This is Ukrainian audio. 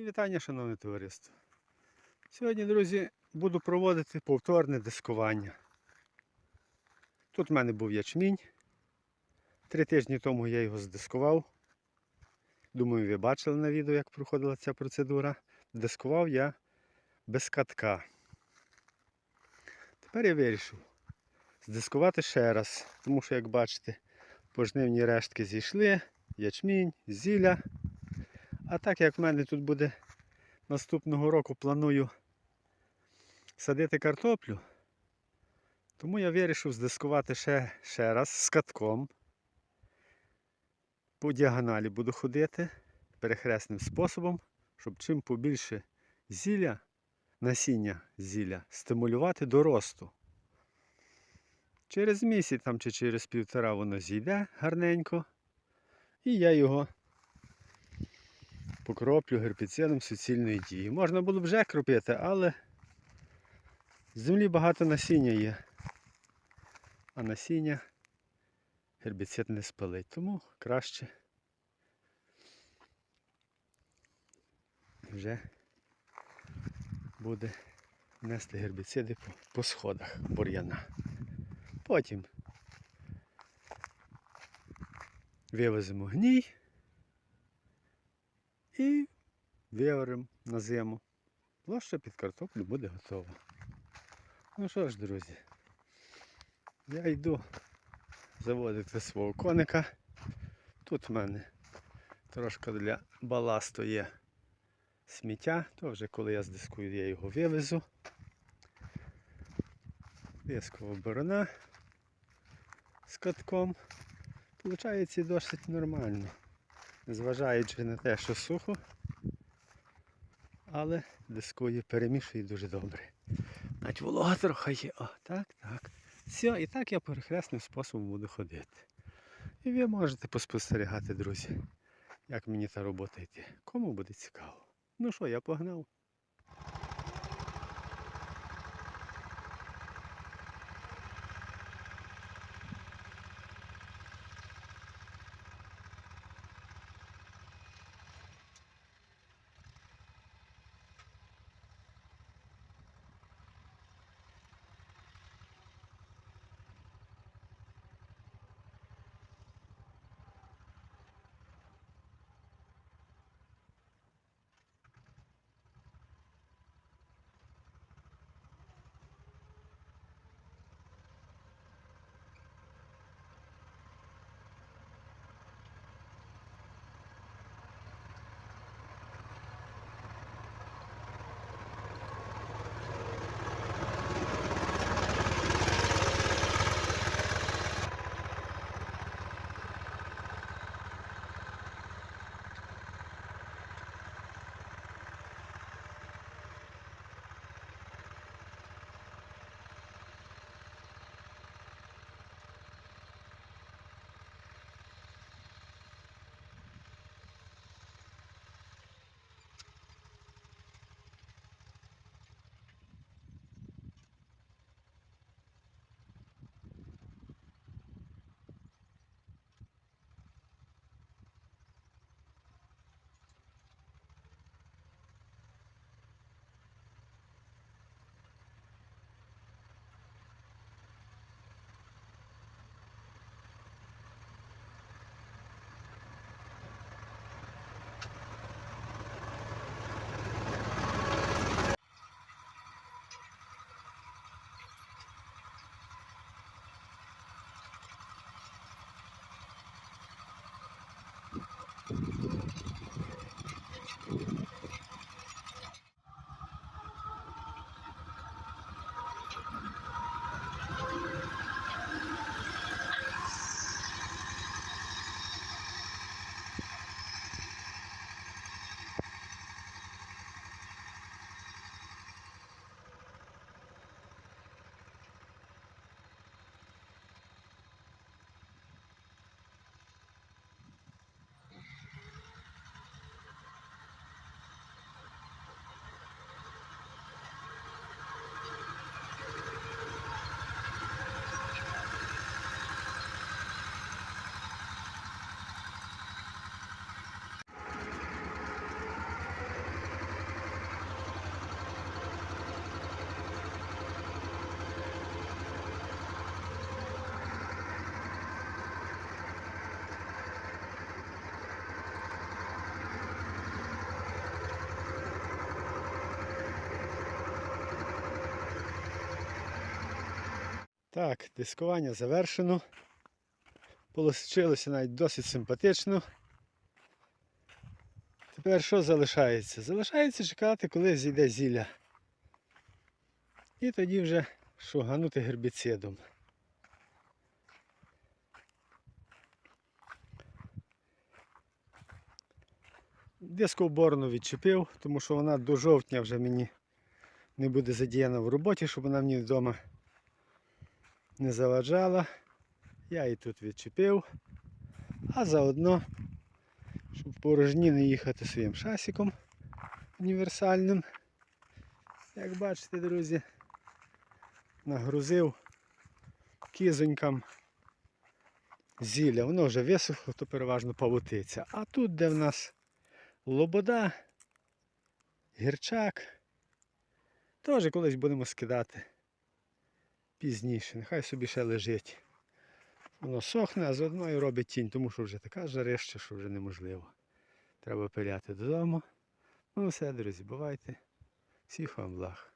І вітання, шановне товариство. Сьогодні, друзі, буду проводити повторне дискування. Тут в мене був ячмінь. Три тижні тому я його здискував. Думаю, ви бачили на відео, як проходила ця процедура. Дискував я без катка. Тепер я вирішив здискувати ще раз, тому що, як бачите, пожнивні рештки зійшли, ячмінь, зілля. А так як в мене тут буде наступного року планую садити картоплю, тому я вирішив здискувати ще, ще раз з катком. По діагоналі буду ходити перехресним способом, щоб чим побільше зілля, насіння зілля стимулювати до росту. Через місяць там, чи через півтора воно зійде гарненько. І я його покроплю гербіцидом суцільної дії. Можна було б вже кропити, але з землі багато насіння є. А насіння гербіцид не спалить. Тому краще вже буде нести гербіциди по, по сходах бур'яна. Потім вивеземо гній і виваримо на зиму. Площа під картоплю буде готова. Ну що ж, друзі, я йду заводити свого коника. Тут в мене трошки для баласту є сміття, то вже коли я здискую, я його вивезу. Дискова борона з катком. Получається досить нормально. Незважаючи на те, що сухо, але дискує, перемішує дуже добре. Навіть волога трохи є. О, так, так. Все, і так я перехресним способом буду ходити. І ви можете поспостерігати, друзі, як мені та робота йти. Кому буде цікаво. Ну що, я погнав. Так, дискування завершено. Получилося навіть досить симпатично. Тепер що залишається? Залишається чекати, коли зійде зілля. І тоді вже шуганути гербіцидом. Диску борону відчепив, тому що вона до жовтня вже мені не буде задіяна в роботі, щоб вона мені вдома не заваджала. Я її тут відчепив. А заодно, щоб порожні не їхати своїм шасиком універсальним. Як бачите, друзі, нагрузив кізонькам зілля. Воно вже висохло, то переважно павутиця. А тут, де в нас лобода, гірчак, теж колись будемо скидати пізніше. Нехай собі ще лежить. Воно сохне, а заодно і робить тінь, тому що вже така жарища, що вже неможливо. Треба пиляти додому. Ну все, друзі, бувайте. Всіх вам благ.